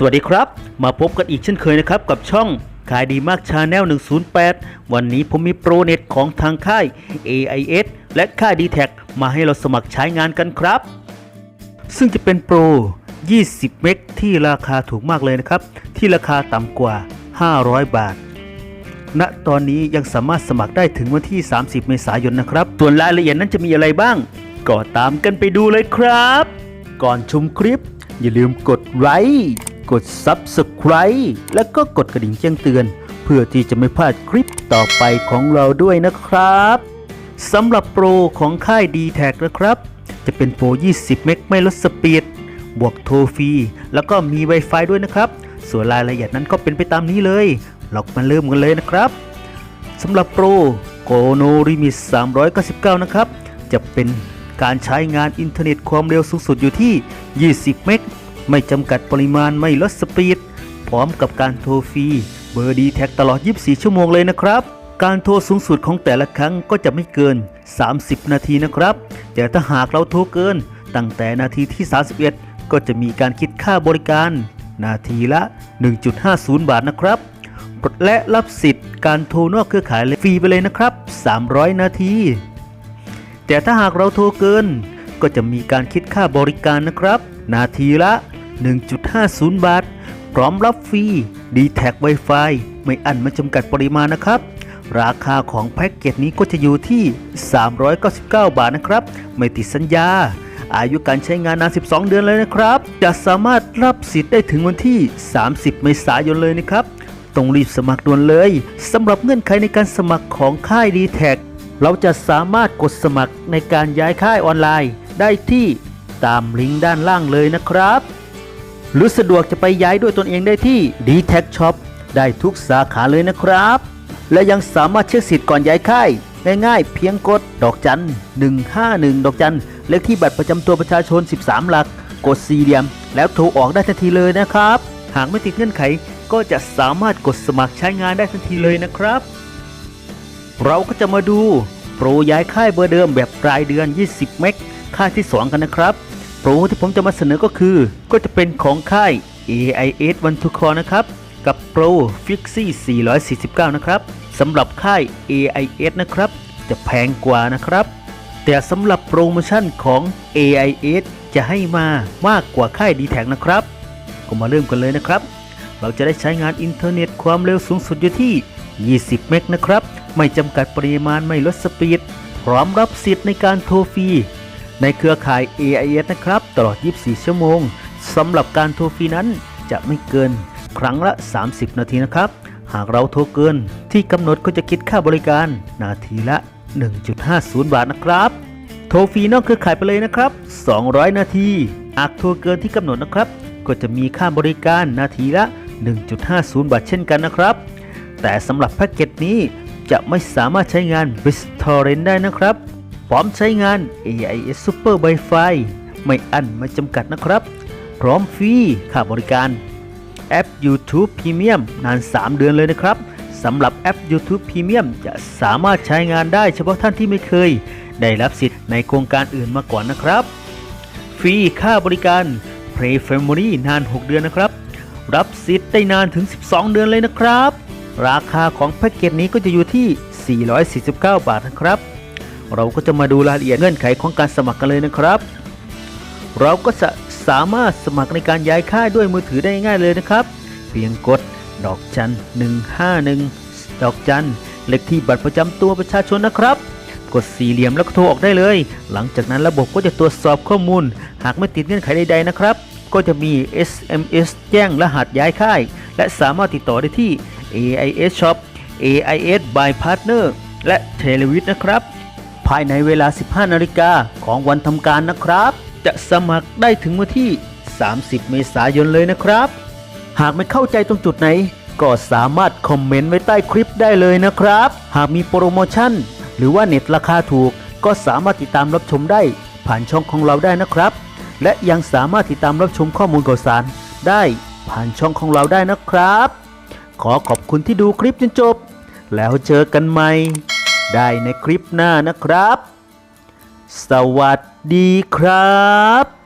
สวัสดีครับ มาพบกันอีกเช่นเคยนะครับ กับช่องขายดีมากชาแนล108 วันนี้ผมมีโปรเน็ตของทางค่าย AIS และค่าย d t แทมาให้เราสมัครใช้งานกันครับ ซึ่งจะเป็นโปร 20 เมกที่ราคาถูกมากเลยนะครับ ที่ราคาต่ำกว่า 500 บาท ณตอนนี้ยังสามารถสมัครได้ถึงวันที่ 30 เมษายนนะครับ ส่วนรายละเอียดนั้นจะมีอะไรบ้าง ก็ตามกันไปดูเลยครับ ก่อนชมคลิป อย่าลืมกดไลค์ กด Subscribe แล้วก็กดกระดิ่งแจ้งเตือน เพื่อที่จะไม่พลาดคลิปต่อไปของเราด้วยนะครับสำหรับโปรของค่าย d t แทนะครับ จะเป็นโปร 20 เมกไม่ลดสปีดบวกโทรฟรีแล้วก็มี Wi-Fi ด้วยนะครับ ส่วนรายละเอียดนั้นก็เป็นไปตามนี้เลย เรามาเริ่มกันเลยนะครับสำหรับโปรโกโนริมิส399 นะครับ จะเป็นการใช้งานอินเทอร์เน็ตความเร็วสูงสุดอยู่ที่ 20 เมก ไม่จำกัดปริมาณไม่ลดสปีด พร้อมกับการโทรฟรี เบอร์ดีแท็กตลอด 24 ชั่วโมงเลยนะครับ การโทรสูงสุดของแต่ละครั้งก็จะไม่เกิน 30 นาทีนะครับ แต่ถ้าหากเราโทรเกิน ตั้งแต่นาทีที่ 31 ก็จะมีการคิดค่าบริการ นาทีละ 1.50 บาทนะครับและรับสิทธิ์การโทรนอกเครือข่ายฟรีไปเลยนะครับ 300 นาที แต่ถ้าหากเราโทรเกิน ก็จะมีการคิดค่าบริการนะครับ นาทีละ 1.50 บาท พร้อมรับฟรีดีแท็ก Wi-Fi ไม่อั้นไม่จำกัดปริมาณนะครับ ราคาของแพ็กเกจนี้ก็จะอยู่ที่ 399 บาทนะครับ ไม่ติดสัญญา อายุการใช้งานนาน 12 เดือนเลยนะครับ จะสามารถรับสิทธิ์ได้ถึงวันที่ 30 เมษายนเลยนะครับ ต้องรีบสมัครด่วนเลยสำหรับเงื่อนไขในการสมัครของค่าย d t แท็เราจะสามารถกดสมัครในการย้ายค่ายออนไลน์ได้ที่ตามลิงก์ด้านล่างเลยนะครับ หรือสะดวกจะไปย้ายด้วยตนเองได้ที่ d t แท Shop ได้ทุกสาขาเลยนะครับ และยังสามารถเช็คสิทธิ์ก่อนย้ายค่ายง่ายๆ เพียงกดดอกจัน 151 ดอกจัน เลขที่บัตรประจำตัวประชาชน 13 หลัก กดสี่เหลี่ยม แล้วโทรออกได้ทันทีเลยนะครับ หากไม่ติดเงื่อนไขก็จะสามารถกดสมัครใช้งานได้ทันทีเลยนะครับ เราก็จะมาดู โปรย้ายค่ายเบอร์เดิมแบบรายเดือน 20 เมกค่าที่ 2 กันนะครับ โปรที่ผมจะมาเสนอก็คือ ก็จะเป็นของค่าย AIS One to Call นะครับ กับโปร Fixie 449 นะครับสำหรับค่าย AIS นะครับ จะแพงกว่านะครับ แต่สำหรับโปรโมชั่นของ AIS จะให้มามากกว่าค่าย d t แทนะครับ ก็มาเริ่มกันเลยนะครับ เราจะได้ใช้งานอินเทอร์เน็ตความเร็วสูงสุดอยู่ที่ 20 เมกนะครับ ไม่จำกัดปริมาณไม่ลดสปีด พร้อมรับสิทธิ์ในการโทรฟรี ในเครือข่าย AIS นะครับ ตลอด 24 ชั่วโมงสำหรับการโทรฟรีนั้นจะไม่เกินครั้งละ 30 นาทีนะครับ หากเราโทรเกิน ที่กำหนดก็จะคิดค่าบริการนาทีละ 1.50 บาทนะครับ โทรฟรีนอกเครือข่ายไปเลยนะครับ 200 นาทีหากโทรเกินที่กำหนดนะครับ ก็จะมีค่าบริการนาทีละ 1.50 บาทเช่นกันนะครับ แต่สำหรับแพ็กเกจนี้จะไม่สามารถใช้งาน b i s t o r r e n t ได้นะครับ พร้อมใช้งาน AIS Super Wi-Fi ไม่อั้นไม่จำกัดนะครับ พร้อมฟรีค่าบริการ แอป YouTube Premium นาน 3 เดือนเลยนะครับสำหรับแอป YouTube Premium จะสามารถใช้งานได้เฉพาะท่านที่ไม่เคย ได้รับสิทธิ์ในโครงการอื่นมาก่อนนะครับ ฟรีค่าบริการ Play Family นาน 6 เดือนนะครับ รับสิทธิ์ได้นานถึง 12 เดือนเลยนะครับ ราคาของแพ็กเกจนี้ก็จะอยู่ที่ 449 บาทนะครับ เราก็จะมาดูรายละเอียดเงื่อนไขของการสมัครกันเลยนะครับ เราก็จะสามารถสมัครในการย้ายค่ายด้วยมือถือได้ง่ายเลยนะครับ เพียงกดดอกจัน 151 ดอกจันเลขที่บัตรประจำตัวประชาชนนะครับ กดสี่เหลี่ยมแล้วก็โทรออกได้เลย หลังจากนั้นระบบก็จะตรวจสอบข้อมูล หากไม่ติดเงื่อนไขใดๆนะครับ ก็จะมี SMS แจ้งรหัสย้ายค่าย และสามารถติดต่อได้ที่ AIS Shop AIS by Partner และ t e l e v i s นะครับ ภายในเวลา 15 นาฬิกาของวันทำการนะครับ จะสมัครได้ถึงวันที่ 30 เมษายนเลยนะครับ หากไม่เข้าใจตรงจุดไหน ก็สามารถคอมเมนต์ไว้ใต้คลิปได้เลยนะครับ หากมีโปรโมชั่น หรือว่าเน็ตราคาถูก ก็สามารถติดตามรับชมได้ผ่านช่องของเราได้นะครับ และยังสามารถติดตามรับชมข้อมูลข่าวสารได้ผ่านช่องของเราได้นะครับ ขอขอบคุณที่ดูคลิปจนจบ แล้วเจอกันใหม่ ได้ในคลิปหน้านะครับ สวัสดีครับ